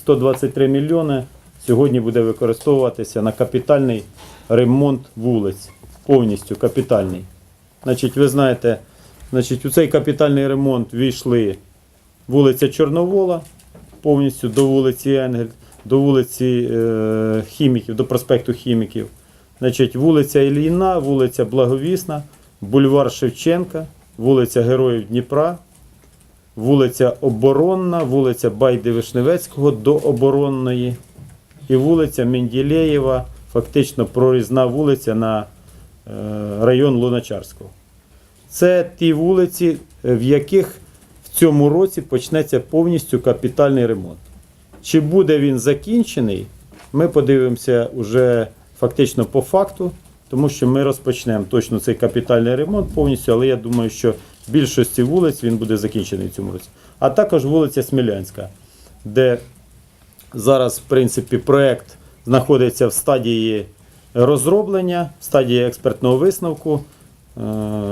123 мільйони сьогодні буде використовуватися на капітальний ремонт вулиць. Повністю капітальний. Значить, ви знаєте, значить, у цей капітальний ремонт війшли вулиця Чорновола, повністю до вулиці Енгель, до вулиці е, Хіміків, до проспекту Хіміків. Значить, вулиця Ільїна, вулиця Благовісна, бульвар Шевченка, вулиця Героїв Дніпра, вулиця Оборонна, вулиця Байди Вишневецького до Оборонної і вулиця Менділеєва, фактично прорізна вулиця на е, район Луначарського. Це ті вулиці, е, в яких в цьому році почнеться повністю капітальний ремонт. Чи буде він закінчений, ми подивимося вже фактично по факту, тому що ми розпочнемо точно цей капітальний ремонт повністю, але я думаю, що більшості вулиць він буде закінчений в цьому році. А також вулиця Смілянська, де зараз, в принципі, проект знаходиться в стадії розроблення, в стадії експертного висновку. Е,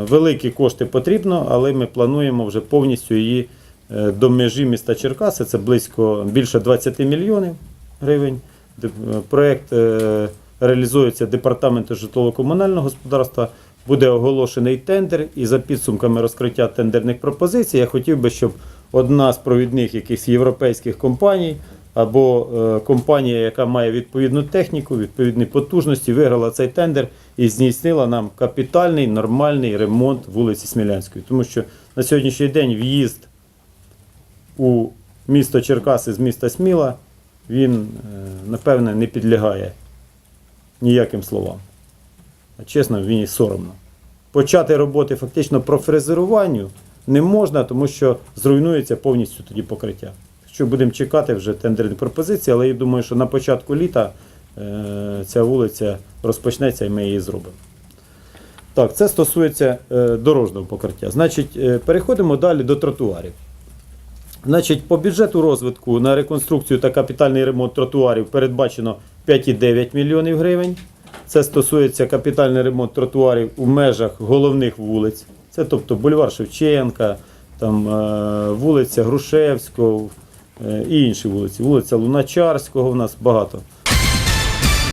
Великі кошти потрібно, але ми плануємо вже повністю її е, до межі міста Черкаси. Це близько більше 20 мільйонів гривень. Е, Проект е, реалізується департаментом житлово-комунального господарства. Буде оголошений тендер, і за підсумками розкриття тендерних пропозицій я хотів би, щоб одна з провідних якихось європейських компаній або е, компанія, яка має відповідну техніку, відповідні потужності, виграла цей тендер і здійснила нам капітальний нормальний ремонт вулиці Смілянської. Тому що на сьогоднішній день в'їзд у місто Черкаси з міста Сміла, він, е, напевне, не підлягає ніяким словам. Чесно, він і соромно. Почати роботи фактично по фрезеруванню не можна, тому що зруйнується повністю тоді покриття. Що будемо чекати вже тендерні пропозиції, але я думаю, що на початку літа е, ця вулиця розпочнеться і ми її зробимо. Так, це стосується е, дорожнього покриття. Значить, е, переходимо далі до тротуарів. Значить, по бюджету розвитку на реконструкцію та капітальний ремонт тротуарів передбачено 5,9 мільйонів гривень. Це стосується капітальний ремонт тротуарів у межах головних вулиць. Це тобто бульвар Шевченка, там, е, вулиця Грушевського е, і інші вулиці. Вулиця Луначарського у нас багато.